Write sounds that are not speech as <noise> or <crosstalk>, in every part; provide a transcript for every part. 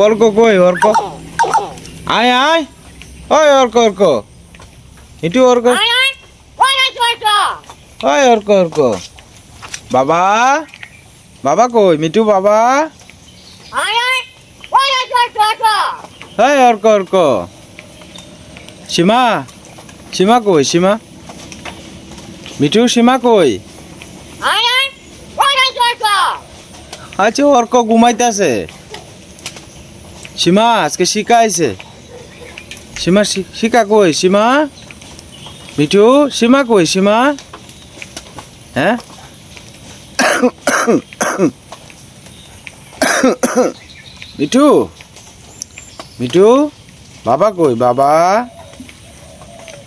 অর্ক কই অর্ক? আয় আয়। ওই অর্ক অর্ক। ইটু অর্ক। ওই অর্ক অর্ক। বাবা? বাবা কই? মিটু বাবা? এই অর্ক অর্ক? সীমা? সীমা কই সীমা? মিঠু সীমা কই? আচ্ছা অর্ক ঘুমাইতেছে। সীমা, আজকে শিকা আইছে। সীমা শিকা কই? সীমা? মিঠু, সীমা কই? সীমা? হ্যাঁ? মিঠু? মিঠু? বাবা কই? বাবা?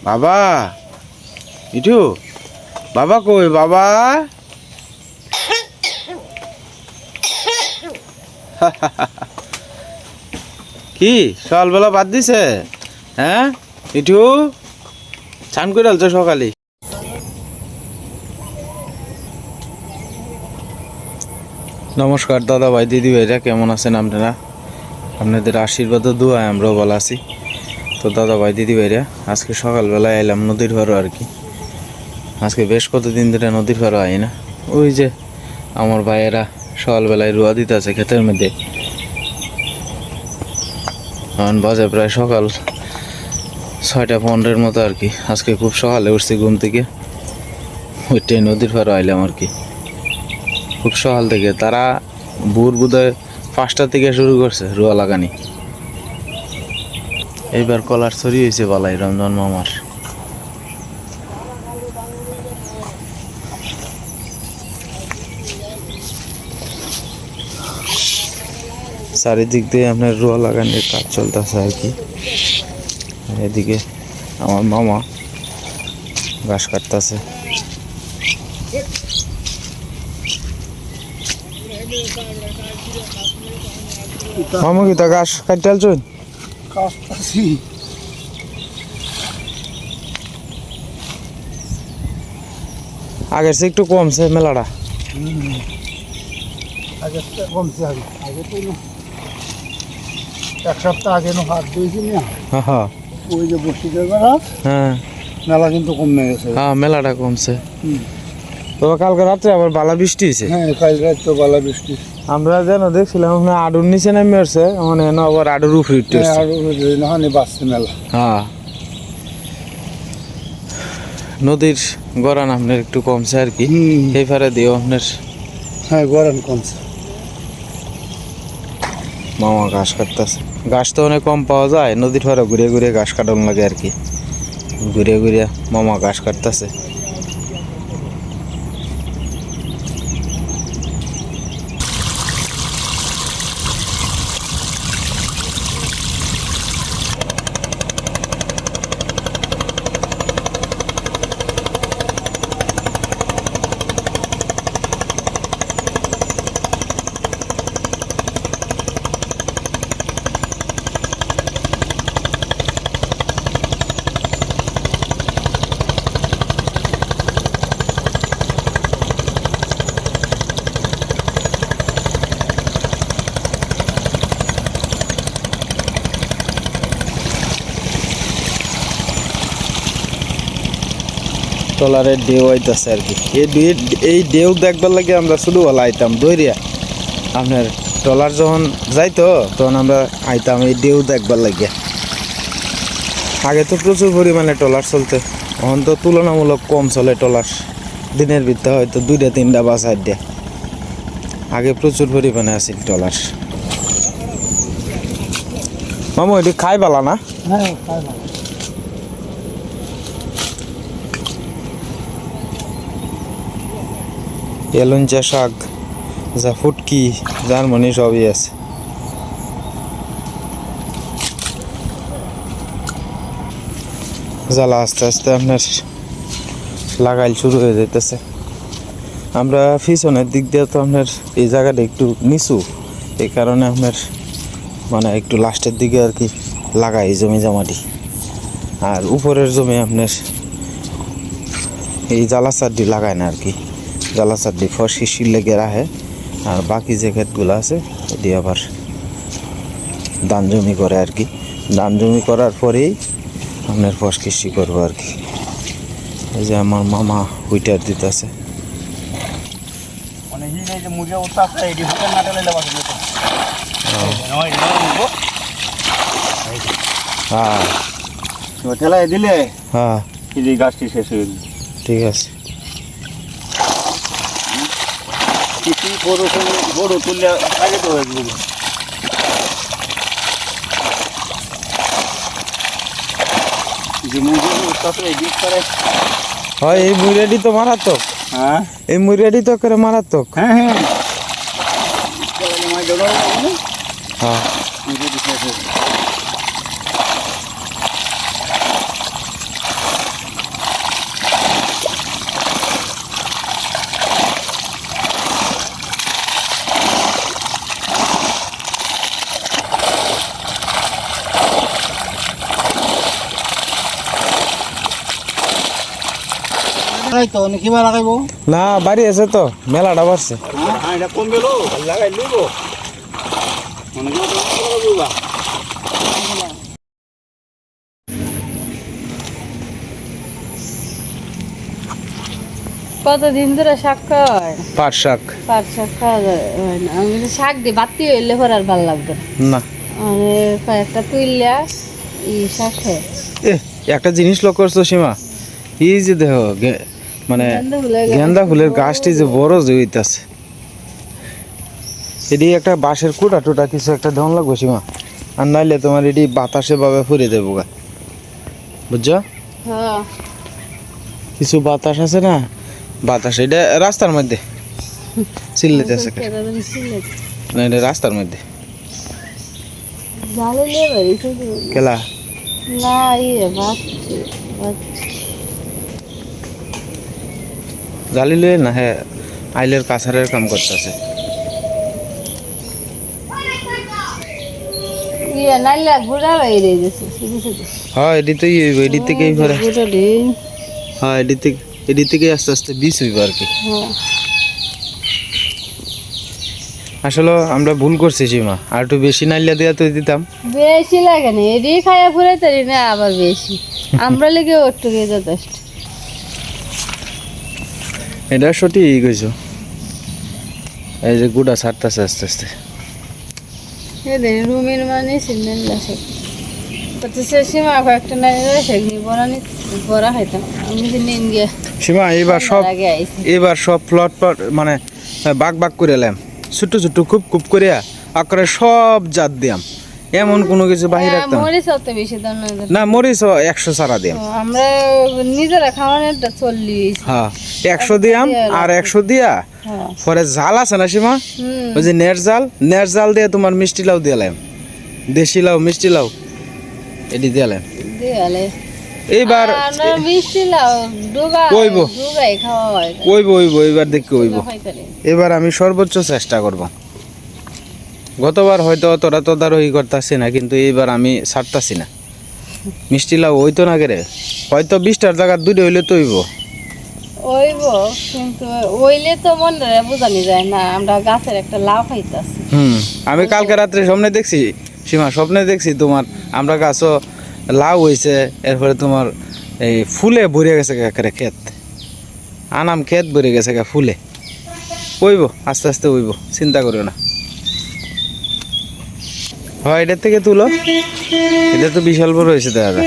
বাবা? মিঠু? বাবা কই? বাবা? <laughs> কি? সকালবেলা বাদ দিছে? হ্যাঁ? মিঠু চান করে আলছো সকালে। নমস্কার দাদা ভাই দিদি ভাইরা কেমন আছেন আপনারা? আপনাদের আশীর্বাদ দোয়ায় আমরাও ভালো আছি। তো দাদা ভাই দিদি ভাইরা আজকে সকালবেলায় এলাম নদীর ঘরও আর কি। আজকে বেশ কতদিন ধরে নদীর ঘরও আই না। ওই যে আমার ভাইয়েরা সকালবেলায় রুয়া দিতে আছে ক্ষেতের মধ্যে। এখন বাজে প্রায় সকাল ছয়টা পনেরোর মতো আর কি। আজকে খুব সকালে উঠছি ঘুম থেকে। ওইটাই নদীর পাড়ে আইলাম আর কি। খুব সকাল থেকে। তারা ভোর বোধহয় পাঁচটা থেকে শুরু করছে রুয়া লাগানি এইবার কলার ছড়ি হয়েছে বালাই, রমজান মামার। চারিদিক দিয়ে আপনার রুয়া লাগানোর কাজ চলতেছে আর কি। আর এদিকে আমার মামা ঘাস কাটতেছে। মামা কি তা ঘাস কাটতে আলছুন আগের চেয়ে একটু কমছে মেলাটা। আগে তো কমছে আগে আগে তো এক সপ্তাহ আগে হাত দিয়েছি না। হ্যাঁ। ওই যে বসি দেবে হ্যাঁ। মেলা কিন্তু কমে গেছে। হ্যাঁ মেলাটা কমছে। তবে কালকে রাত্রে আবার বালা বৃষ্টি হয়েছে। হ্যাঁ কাল রাত তো বালা বৃষ্টি। আমরা যেন দেখছিলাম ওখানে আডুর নিচে নেমে আসছে মানে এনে আবার আডুর উপরে উঠতে নাহানি বাঁচছে মেলা। হ্যাঁ। নদীর গড়ান আপনার একটু কমছে আর কি। এই ফারে দিও আপনার হ্যাঁ গরম কমছে। মামা ঘাস কাটতেছে। ঘাস তো অনেক কম পাওয়া যায়, নদীর ফারে ঘুরে ঘুরে গাছ কাটানো লাগে আর কি। ঘুরে ঘুরে মামা গাছ কাটতেছে। ট্রলারের ডেউ আইতাছে আর কি। এই এই ডেউ দেখবার লাগে আমরা শুধু ওলা আইতাম দৈরিয়া। আপনার ট্রলার যখন যাইতো, তখন আমরা আইতাম এই ডেউ দেখবার লাগিয়া। আগে তো প্রচুর পরিমাণে ট্রলার চলতে, এখন তো তুলনামূলক কম চলে ট্রলার দিনের ভিতরে হয়তো দুইটা, তিনটা বা চারটা। আগে প্রচুর পরিমাণে আছিল ট্রলার মামু, এটি খাই পালা না? হ্যাঁ খাই এলুঞ্চা শাক, যা ফুটকি, জার্মানি সবই আছে। জ্বালা আস্তে আস্তে আপনার লাগাইল শুরু হয়ে যেতেছে আমরা পিছনের দিক দিয়ে তো আপনার এই জায়গাটা একটু নিচু, এই কারণে আপনার মানে একটু লাস্টের দিকে আর কি লাগাই জমি জমাটি। আর উপরের জমি আপনার এই জ্বালা চারটি লাগায় না আর কি। জ্বালা চারটি ফসি লেগে রাখে আর বাকি যে ক্ষেতগুলো আছে এটি আবার ধান জমি করে আর কি ধান জমি করার পরেই আপনার ফস কৃষি করব আর কি এই যে আমার মামা হুইটার দিতেছে। হ্যাঁ দিলে হ্যাঁ গাছটি শেষ হয়ে ঠিক আছে। কিছু বড় বড় তুললে আগে তো হয়ে যে করে হয় এই তো মারাত্মক। হ্যাঁ? এই মুড়িয়াটি তো করে মারাত্মক। হ্যাঁ হ্যাঁ। হ্যাঁ। আছে তো কিবা লাগাইব? না বাড়ি আছে তো মেলাটা বাড়ছে হ্যাঁ এটা কম গেল লাগাই লইব মনে করো কতদিন ধরে শাক খাওয়া পাট শাক। পাট শাক খাওয়া যায় না। আমি তো শাক দিই বাতি হইলে পর আর ভালো লাগবে না। না। মানে কয়েকটা তুইলা ই শাক। খায় এ একটা জিনিস লক্ষ্য করছ সীমা? এই যে দেহ গে- মানে গেন্দা ফুলের গাছটি যে বড় হইতাছে। এটি একটা বাঁশের কুটা টুটা কিছু একটা ধন লাগবে সীমা। আর নাইলে তোমার এটি বাতাসে ভাবে ফুরে দেবো গা। বুঝছ? হ্যাঁ। কিছু বাতাস আছে না? বাতাস এটা রাস্তার মধ্যে। চিল্লিতেছে কেটে না এটা রাস্তার মধ্যে। কেলা? না ইয়ে বাচ্চা বাচ্চা জালিলে না হ্যাঁ আইলের কাছারের কাম করতেছে। ইয়ে হ্যাঁ তো ইয়ে থেকেই হ্যাঁ থেকে থেকে আস্তে আস্তে বিষ হইব আর কি। হ্যাঁ। আসলে আমরা ভুল করছি সীমা আর একটু বেশি নাইলা দেওয়া তো দিতাম। বেশি লাগে না এডি খাইয়া ফুরে তারি না আবার বেশি। <laughs> আমরা লেগে গিয়ে যথেষ্ট। এটা সঠিক কইছো। এই যে গুড়া ছাড়তেছে আস্তে আস্তে। রুমের মানে সিগন্যাল আছে সীমা এবার সব এবার সব প্লট প্লট মানে বাগ বাগ করে এলাম। ছোট্ট ছোট্ট খুব খুব করিয়া আকারে সব জাত দিয়াম। এমন কোনো কিছু বাহির হ্যাঁ, রাখতাম? না। মরিচ অত বেশি দাম না মরিচ একশো সারা দিয়াম। তো আমরা নিজেরা খাওয়ানোটা চল্লিশ। হ্যাঁ একশো দিয়াম আর একশো দিয়া? হ্যাঁ। পরে জাল আছে না সীমা? ওই যে নেট জাল নেট জাল দিয়ে তোমার মিষ্টি লাউ দিলাম দেশি লাউ মিষ্টি লাউ এটি দিলাম দিয়ালে এইবার কইবো। ওইব ওইব এইবার দেখি খাইতারে এবার আমি সর্বোচ্চ চেষ্টা করব। গতবার হয়তো অতটা তদারকি করতেছি না কিন্তু এইবার আমি ছাড়তাছি না। মিষ্টি লাউ হইতো না কেরে? হয়তো বিশটার জায়গা দুটো হইলে তো হইব। ওইব কিন্তু ওইলে তো মনে বোঝানি যায় না আমরা গাছের একটা লাউ খাইতাছি। হুম আমি কালকে রাত্রে স্বপ্নে দেখছি সীমা স্বপ্নে দেখছি তোমার আমরা গাছও লাউ হয়েছে এরপরে তোমার এই ফুলে ভরে গেছে একেবারে ক্ষেত। আনাম ক্ষেত ভরে গেছে ফুলে। ওইব আস্তে আস্তে ওইব চিন্তা করো না। হয় এটার থেকে তুলো। এটা তো বিশাল বড় হয়েছে দেখা যায়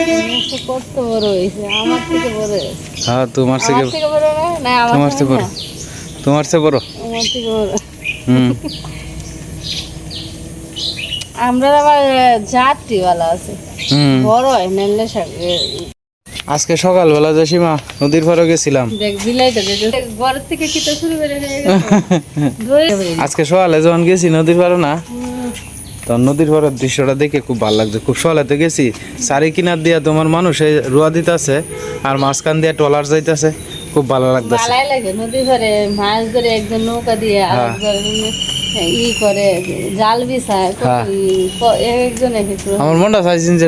তো কত বড় হয়েছে আমার থেকে বড় হ্যাঁ তোমার থেকে বড় না না তোমার থেকে বড়। তোমার থেকে বড়। আমার থেকে বড় হুম। আমরা আবার জাতিওয়ালা আছে। বড় হয় আজকে সকালবেলা যে সীমা নদীর পাড়ে গেছিলাম। দেখ বিলাইটা দেখ ঘরের থেকে কিতা শুরু করে গেছে। <laughs> ধরে আজকে সকালে যখন গেছি নদীর পাড়ে না। তো নদীর পাড়ের দৃশ্যটা দেখে খুব ভালো লাগছে। খুব সকালেতে গেছি। চারি কিনার দিয়া তোমার মানুষে রুয়া দিতেছে আর মাঝখান দিয়ে টলার যাইতেছে। খুব ভালো লাগতেছে। ভালাই লাগে নদী ধরে মাছ ধরে একজন নৌকা দিয়ে হ্যাঁ। ই করে জাল বিছায় হ্যাঁ। একজন আমার মনটা চাইছেন যে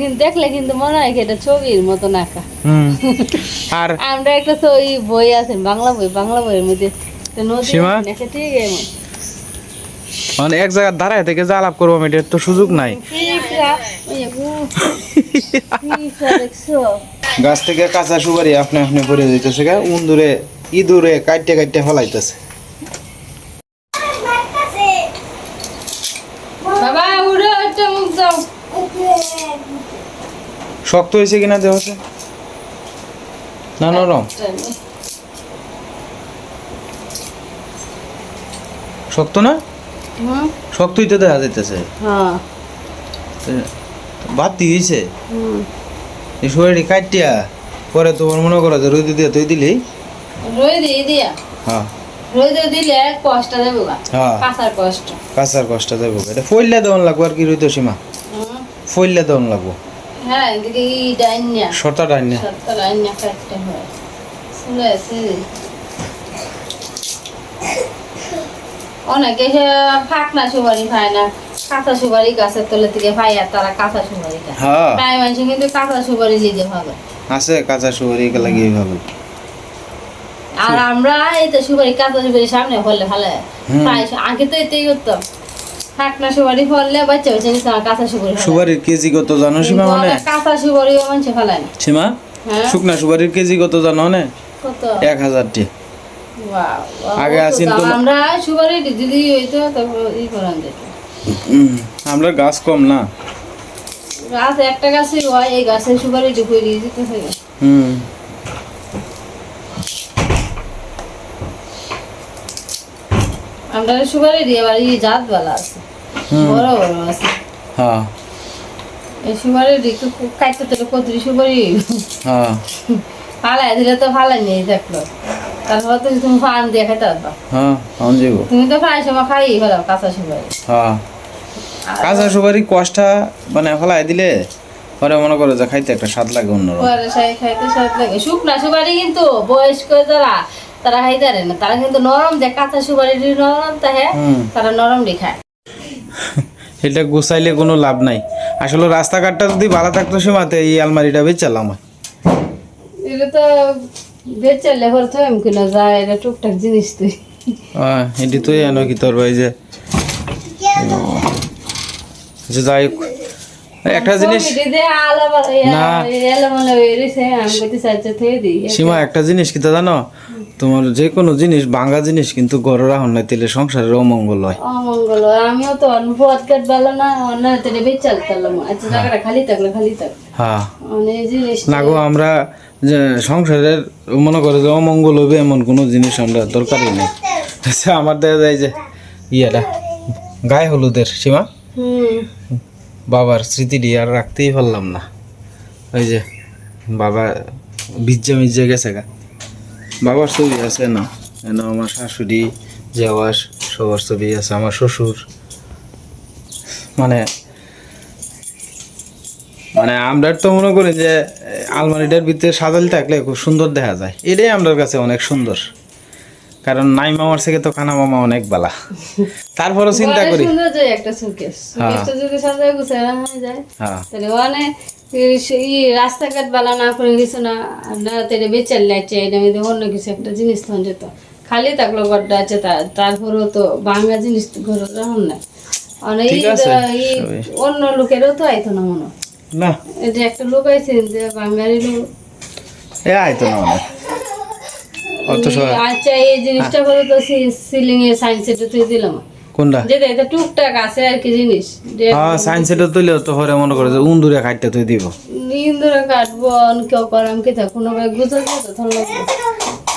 কিন্তু দেখলে কিন্তু মনে হয় এটা ছবির মতো <laughs> আর আমরা একটা ওই বই আছে বাংলা বই বাংলা বইয়ের মধ্যে। নদী? আছে, ঠিক এমন মানে এক জায়গায় দাঁড়ায় থেকে যে আলাপ করব এটার তো সুযোগ নাই? গাছ থেকে কাঁচা সুপারি আপনি আপনি পরে দিতেছে গা উন্দুরে ইঁদুরে কাটতে কাটতে ফলাইতেছে। শক্ত হয়েছে কিনা দেহ না নরম। শক্ত না? শক্তই তো দেখা যাইতেছে। হ্যাঁ। দিয়েছে হুম। এই শরীরটি কাটিয়া পরে তোমার মনে করো যে রোদ দিয়ে তুই দিলি রই দিয়ে? হ্যাঁ। রই দিলে কষ্ট দেবো হ্যাঁ। কাঁচার কষ্ট। কাঁচার কষ্ট দেবো এটা ফইলে দেওয়ান লাগবো আর কি রইতো সীমা। ফইলে দেওয়ান লাগবো। হ্যাঁ এদিকে ই ডাইনিয়া। কাটতে হয়। আছে। অনেকে ফাঁকনা সুপারি না কাঁচা সুপারি গাছের তলে থেকে আর তারা কাঁচা সুপারি খায়। হ্যাঁ। প্রায় মানুষ কিন্তু কাঁচা সুপারি লিজে ভাবে। আছে কাঁচা সুপারি লাগিয়ে ভালো। আর আমরা এই তো সুপারি কাঁচা সুপারি সামনে হুম। প্রায় আগে তো এতেই করতাম ফাঁকনা সুপারি ফললে বাচ্চা বাচ্চা আমার কাঁচা সুপারি ফেলে। সুপারির কেজি কত জানো সীমা মানে? কাঁচা সুপারিও মানুষ ফেলায় না। সীমা? হ্যাঁ। শুকনা সুপারির কেজি কত জানো মানে? কত? এক হাজারটি। আগে কত আসিন। তো- আমরা যদি হইতো তারপর ই করান যেত আমরা গাছ কম না। গাছ একটা গাছে হয় এই সুপারি ঢুকিয়ে দিয়ে যেতে থাকে হুম। আমরা সুপারি দিয়ে ই জাত বেলা আছে। বড় বড় আছে। হ্যাঁ। এই সুপারি দিকে কাটতে তো সুপারি। হ্যাঁ। ফালাই দিলে তো ফালাই নিয়ে থাকল তারপর তো তুমি ফান দিয়ে খাইতে পারবা। হ্যাঁ আমি তুমি তো প্রায় সময় খাই কাঁচা সুপারি। হ্যাঁ। কাঁচা সুপারি কষ্টা মানে ফলাই দিলে পরে মনে করো যে খাইতে একটা স্বাদ লাগে অন্যরকম। পরে সাই খাইতে স্বাদ লাগে। শুকনা সুপারি কিন্তু বয়স্ক যারা তারা খাইতে পারে না। তারা কিন্তু নরম দেয়। কাঁচা সুপারি নরম তাহে। তারা নরম দিয়ে খায়। এটা গুছাইলে কোনো লাভ নাই। আসলে রাস্তাঘাটটা যদি ভালো থাকতো সীমাতে এই আলমারিটা বেচালাম এটা তো তো এম কিনা যায় এটা টুকটাক জিনিস তুই। এটি তুই এনো কি তোর ভাই যে। আচ্ছা, যাই একটা জিনিস না। হয়ে দিই সীমা একটা জিনিস কি তা জানো? তোমার যে কোনো জিনিস ভাঙা জিনিস কিন্তু ঘরে রাখুন না তেলে সংসারের অমঙ্গল হয়। অমঙ্গল হয়। আমিও তো পথ কাট বেলা না অন্য তেলে বেচাল তালাম আচ্ছা জায়গাটা খালি থাকলে খালি থাক। হ্যাঁ। অনেক জিনিস না গো আমরা যে সংসারের মনে করে যে অমঙ্গল হবে এমন কোনো জিনিস আমরা দরকারই নেই। আচ্ছা, আমার দেখা যায় যে ইয়েটা গায়ে হলুদের সীমা। বাবার স্মৃতিটি আর রাখতেই পারলাম না। ওই যে বাবা ভিজে মিজে গেছে গা। বাবার ছবি আছে না। এন আমার শাশুড়ি জেওয়াস সবার ছবি আছে, আমার শ্বশুর। মানে মানে আমরা তো মনে করি যে, আলমারিটার ভিতরে সাজাল থাকলে খুব সুন্দর দেখা যায়। এটাই আমার কাছে অনেক সুন্দর। কারণ নাই মামার থেকে তো খানা মামা অনেক বালা। তারপরও চিন্তা করি। একটা সুকেস যদি সাজায় গুছায় রাখা যায়। হ্যাঁ। তাহলে ওখানে রাস্তাঘাট বালা না করে কিছু না। না তাহলে বেচার লাগছে এটা অন্য কিছু একটা জিনিস তখন যেত খালি থাকল গড্ডা আছে তার তারপরেও তো বাংলা জিনিস ঘরে রাখুন না। অন্য লোকেরও তো আইতো না মনে হয়। না। যে একটা লোক যে বাঙালি লোক। এ আইতো না সময় আচ্ছা এই জিনিসটা করে তো সিলিং এ সাইন্স সেটে তুই দিলাম কোনটা? যেটা এটা টুকটাক আছে আর কি জিনিস। হ্যাঁ সাইন্স সেটা তুইলে তো হরে মনে করে যে উন্দুরে খাইতে তুই দিব। ইন্দুরে কাটবো কেউ করাম কি তা কোনো ভাই গুজল তো থল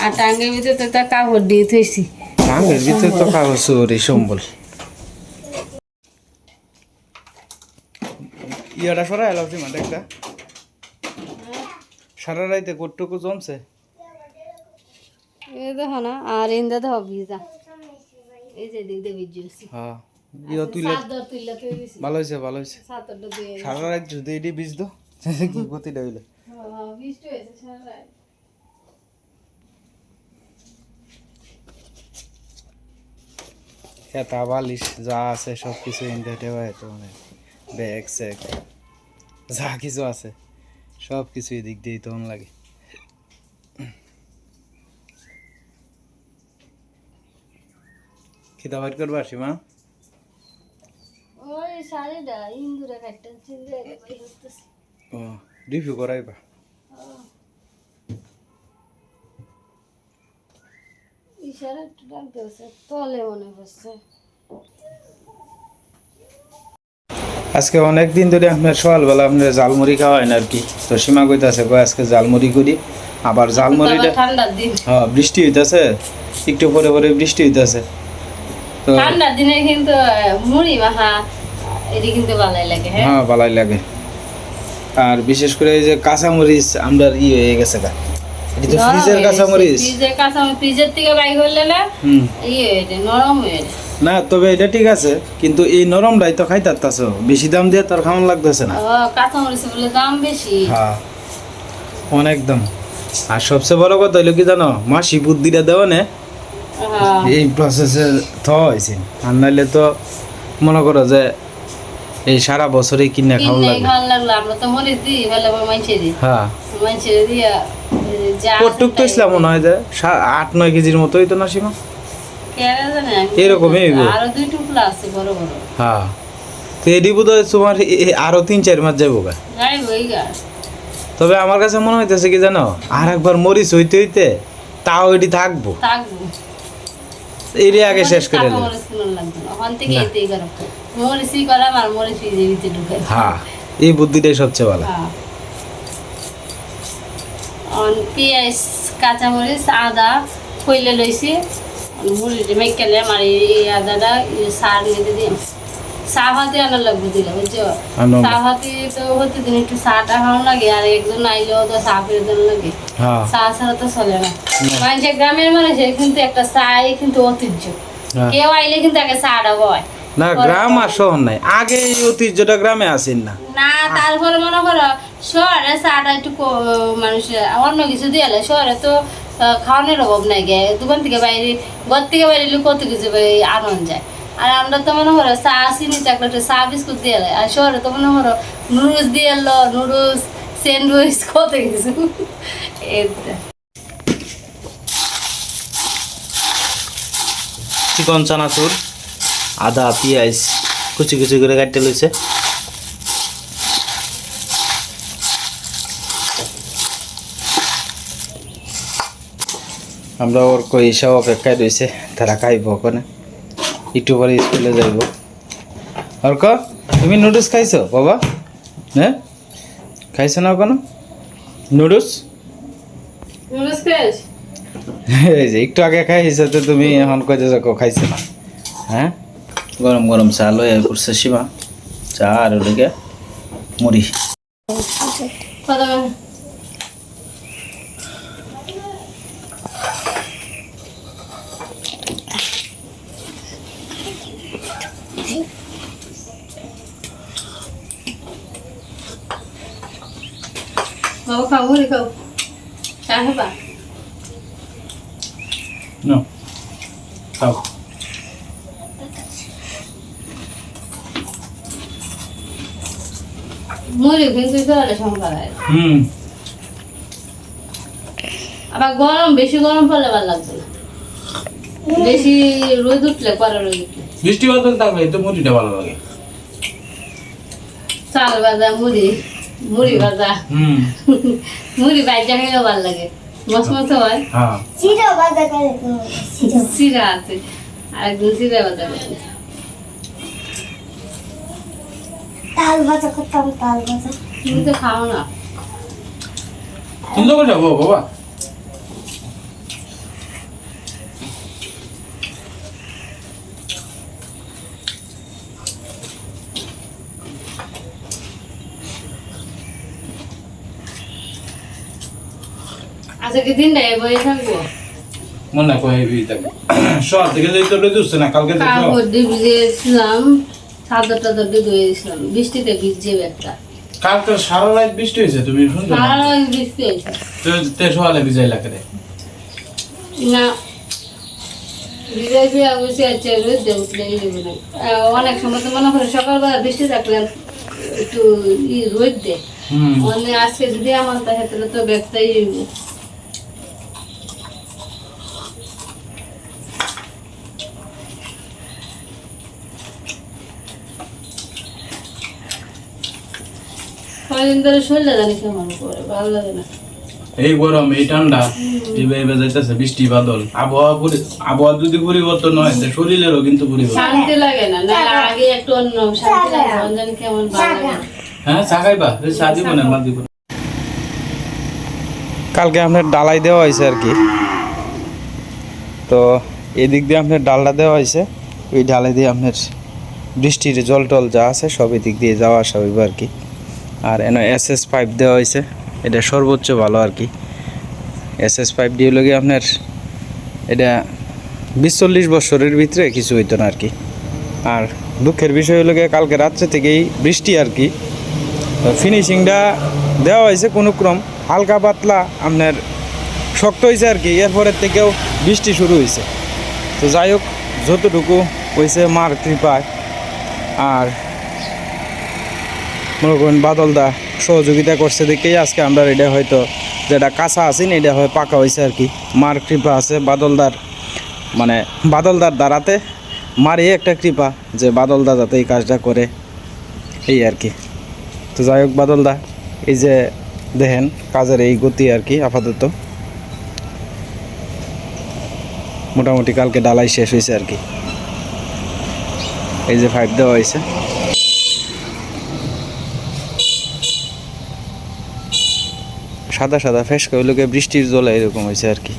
আর টাঙ্গের ভিতরে তো তা কাপড় দিয়ে থইছি। ভাঙের ভিতরে তো কাগজ সম্বল। ইয়াটা সরাই এলাম সীমা একটা সারা রাইতে কোটটুকু জমছে। এই দেখো না আর ইন্দা দেখো ভিজা এই যে দিক দিয়ে ভিজছি হ্যাঁ ইয়া তুইলে তুইলা তুই ভালো হয়েছে ভালো হয়েছে চাদরটা দিয়ে সারা রাত যদি দো কি হ্যাঁ, সারা রাত। খেতা বালিশ যা আছে সব কিছু ইন্ডিয়াতে হয় তো মানে ব্যাগ স্যাগ যা কিছু আছে সব কিছু এদিক দিয়েই তখন লাগে খিদা বাইর করবা সীমা ওই শাড়িটা ইন্দুরে কাটতে ও রিভিউ করাইবা ইশারা একটু ডাক দিয়েছে তলে মনে হচ্ছে আজকে অনেক দিন ধরে আপনার সকালবেলা আপনার জালমুড়ি খাওয়ায় না আর কি। তো সীমা কইতাছে কয় আজকে জালমুড়ি করি। আবার জালমুড়িটা হ্যাঁ বৃষ্টি হইতাছে একটু পরে পরে বৃষ্টি হইতাছে। ঠান্ডার দিনে কিন্তু মুড়ি মাখা এটি কিন্তু ভালোই লাগে হ্যাঁ? হ্যাঁ ভালোই লাগে। আর বিশেষ করে এই যে কাঁচামরিচ আমরা ই হয়ে গেছে গা। এটি তো ফ্রিজের কাঁচামরিচ। ফ্রিজের কাঁচামরিচ ফ্রিজের থেকে বাইর করলে না হুম। ইয়ে হয়ে নরম হয়ে না তবে এটা ঠিক আছে কিন্তু এই নরমটাই তো খাইতাছ বেশি দাম দিয়ে তোর খাওয়ান লাগতেছে না। কাঁচামরিচ বলে দাম বেশি। হ্যাঁ অনেক দাম। আর সবচেয়ে বড় কথা হইল কি জানো মাসি বুদ্ধিটা দেওয়া নে এই প্রসেসে থ হয়েছে আর নাইলে তো মনে করো যে এই সারা বছরই কিনে খাওয়া লাগবে। ভালো লাগল আমরা তো মরিচ দিই ভালো মাইছে দিই। হ্যাঁ। মাইছে দিয়া কটুক তো ইসলাম মনে হয় যে আট নয় কেজির মতোই তো না সীমা? এরকমই হইব। আরও দুই টুকরা আছে বড় বড়। হ্যাঁ। তো এটি বোধ হয় তোমার আরও তিন চার মাস যাব গা। যাই বই গা। তবে আমার কাছে মনে হইতেছে কি জানো? আর একবার মরিচ হইতে হইতে তাও এটি থাকব। থাকব। এটি আগে শেষ করে দিল মরিচ কিনুন লাগবে না। ওখান থেকে এতেই করো আর মরিচ হ্যাঁ এই বুদ্ধিটাই সবচেয়ে ভালো। হ্যাঁ। অন পেঁয়াজ কাঁচামরিচ আদা কইলে লইছি। মুড়িটি মেকালে আমার এই আদাটা সার মেতে দিই ভাতি আনার লাগবে দিলে বুঝছ? ভাতি তো প্রতিদিন একটু চাটা খাওয়ানো লাগে আর একজন আইলেও তো চা লাগে। হ্যাঁ। চা ছাড়া তো চলে না। মানুষের গ্রামের মানুষের কিন্তু একটা চাই কিন্তু ঐতিহ্য। হ্যাঁ। কেউ আইলে কিন্তু আগে চাটা বয় না গ্রাম আর শহর নাই। আগে এই ঐতিহ্যটা গ্রামে আসেন না। না তারপরে মনে করো শহরে চাটা একটু মানুষের অন্য কিছু দিয়ে শহরে তো খাওয়ানোর অভাব নাই গে। দোকান থেকে বাইরে ঘর থেকে বাইরে কত কিছু আনন্দ যায়। আর আমরা তো মনে করো চা, চিনি চকলেট চা, বিস্কুট দিয়ে এলে। আর শহরে তো মনে করো নুডলস দিয়ে এলো, নুডলস, স্যান্ডউইচ, <laughs> কত কিছু। চিকন চানাচুর আদা, পেঁয়াজ, কুচি কুচি করে কাটতে লইছে। আমরা ওর কই সব অপেক্ষায় রয়েছে তারা খাইব ওখানে একটু পরে স্কুলে যাইব। আর ক তুমি নুডলস খাইছো? বাবা? হ্যাঁ? খাইছো না কোনো নুডলস? এই যে একটু আগে খাইছো তো তুমি এখন কইতে যাকো খাইছো না। হ্যাঁ? গরম গরম চা লয়ে করছে সীমা। চা আর ওদিকে মুড়ি। বাবা খাও মুড়ি খাও। চা খাবা? নো খাও। মুড়ি কিন্তু জলে সংখ্যা হুম। আবার গরম বেশি গরম পড়লে ভালো লাগবে না। বেশি রোদ উঠলে পরে রোদ উঠলে। বৃষ্টি বাদল থাকলে তো মুড়িটা ভালো লাগে। চাল ভাজা মুড়ি। <laughs> মুড়ি ভাজা। হুম। মুড়ি ভাজা খেলে ভালো লাগে। মস মস হয়? হ্যাঁ। সিরা আছে। আর একদিন সিরা ভাজা করতে তাল ভাজা করতাম তাল ভাজা। তুমি তো খাও না। তুমি তো বাবা। আজকে দিনটাই বই থাকব? মনে থাকবে শহর থেকে যাই তো লই না কালকে তো কাপড় দিয়ে চাদর টাদর দিয়ে ধুয়েছিলাম বৃষ্টিতে ভিজছে একটা কালকে সারা রাত বৃষ্টি হয়েছে তুমি শুনছো সারা রাত বৃষ্টি হয়েছে। তো- তে সকালে ভিজাই লাগে রে। না ভিজাইছি অবশ্যই আছে রোদ দিয়ে উঠলে দেবে না। অনেক সময় তো মনে করে সকালবেলা বৃষ্টি থাকলে একটু রোদ দেয়। হুম। মানে আজকে যদি আমার তাহলে তো ব্যাগটাই কয়েকদিন ধরে শরীরটা জানি কেমন করে ভালো লাগে না। এই গরম এই ঠান্ডা এইভাবে এইভাবে যাইতেছে বৃষ্টি বাদল। আবহাওয়া পরি- আবহাওয়া যদি পরিবর্তন হয় তো শরীরেরও কিন্তু পরিবর্তন। শান্তি লাগে না না আগে একটু অন্য শান্তি লাগে কেমন ভালো লাগে। হ্যাঁ চা খাইবা? চা দিব না দিব কালকে আপনার ডালাই দেওয়া হয়েছে আর কি। তো এদিক দিয়ে আপনার ডালটা দেওয়া হয়েছে ওই ডালে দিয়ে আপনার বৃষ্টির জল টল যা আছে সব এদিক দিয়ে যাওয়া আসা হইব আর কি। আর এন এস এস পাইপ দেওয়া হয়েছে। এটা সর্বোচ্চ ভালো আর কি। এস এস পাইপ দিয়ে লগে আপনার এটা বিশ চল্লিশ বছরের ভিতরে কিছু হইতো না আর কি। আর দুঃখের বিষয় হলো কালকে রাত্রে থেকেই বৃষ্টি আর কি। ফিনিশিংটা দেওয়া হয়েছে কোনো ক্রম। হালকা পাতলা আপনার শক্ত হয়েছে আর কি। এরপরের থেকেও বৃষ্টি শুরু হয়েছে। তো যাই হোক, যতটুকু হয়েছে মার কৃপায়। আর মনে করেন বাদলদা সহযোগিতা করছে দেখেই আজকে আমরা এটা হয়তো যেটা কাঁচা আছি না, এটা হয় পাকা হয়েছে আর কি। মার কৃপা আছে বাদলদার মানে বাদলদার দ্বারাতে মারই একটা কৃপা যে বাদলদা যাতে এই কাজটা করে, এই আর কি। তো যাই হোক বাদলদা, এই যে দেখেন কাজের এই গতি আর কি আপাতত। মোটামুটি কালকে ডালাই শেষ হয়েছে আর কি। এই যে ফাইভ দেওয়া হয়েছে সাদা সাদা ফেসকা ওইগুলোকে বৃষ্টির জলে এরকম হয়েছে আর কি।